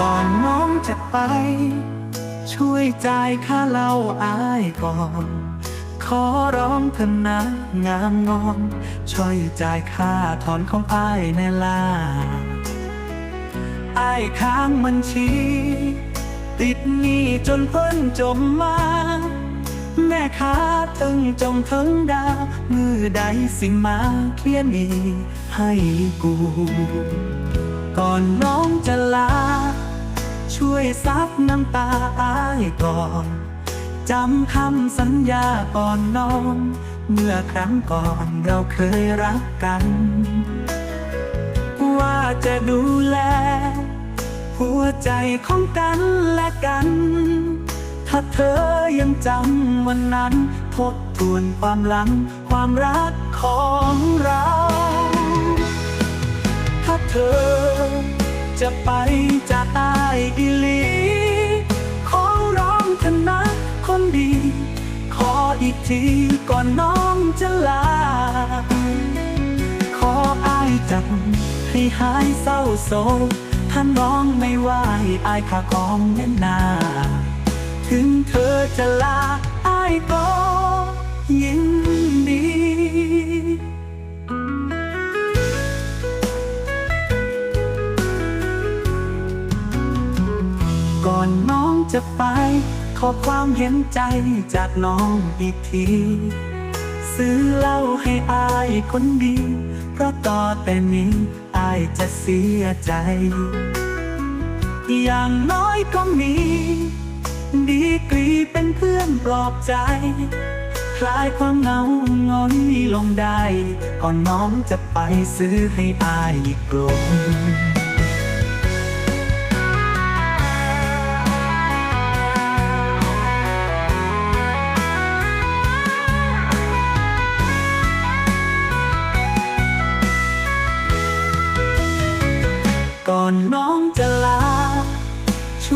ก่อนน้องจะไป ช่วยจ่ายค่าเหล้าอายก่อน ขอร้องเถอะนะงามงอนช่วยจ่ายค่าถอนของอายในลาอายค้างบัญชี ติดหนี้จนเพิ่นจมมาแม่ค้าตึงจงถึงดาวมือใดสิมาเคลียร์หนี้ให้กู ก่อนน้องจะลา ช่วยซับน้ำตาอายก่อนจำคำสัญญาก่อนนองเมื่อครั้งก่อนเราเคยรักกัน ว่าจะดูแล หัวใจของกันและกัน ถ้าเธอยังจำวันนั้นทบทวนความหลัง ความรักของเรา ถ้าเธอจะไปจากอา อีหลีขอร้องเถอะนะคนดี ขออีกทีก่อนน้องจะลา ขออายจังให้หายเศร้าโศกถ้าน้องไม่ไหวอายขาของแน่นาถึงเธอจะลาอายก็ยิน จะไป ขอความเห็นใจจากน้องอีกที ซื้อเหล้าให้อายคนดี เพราะต่อแต่นี้อายจะเสียใจ อย่างน้อยก็มี ดีกรีเป็นเพื่อนปลอบใจ คลายความเหงาหงอยลงได้ ก่อนน้องจะไปซื้อให้อายอีกกลม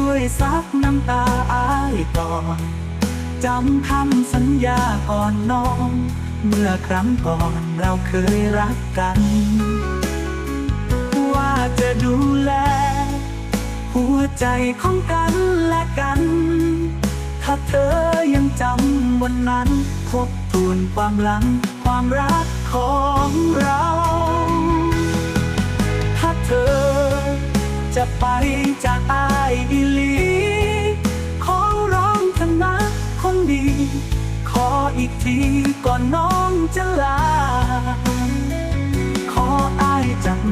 วยซับน้ำตาอายก่อนจำคำสัญญาก่อนน้อง เมื่อครั้งก่อนเราเคยรักกัน ว่าจะดูแล หัวใจของกันและกัน ถ้าเธอยังจำวันนั้นทบทวนความหลัง ความรักของเรา ถ้าเธอจะไปจากอา อีหลีขอร้องเถอนะคนดี ขออีกทีก่อนน้องจะลา ขออายจัง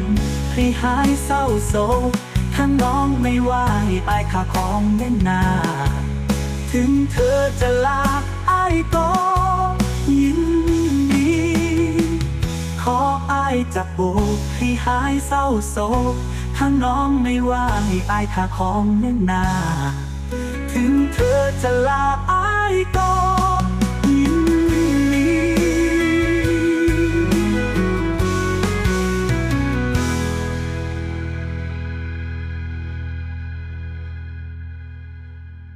ให้หายเศร้าโศกถ้าน้องไม่ไหวอายขาของแน่นา ถึงเธอจะลาอายก็ยินดีขออายจะโบกให้หายเศร้าโศก ถ้าน้องไม่ว่าให้อายขาของเน่นา ถึงเธอจะลาอายก็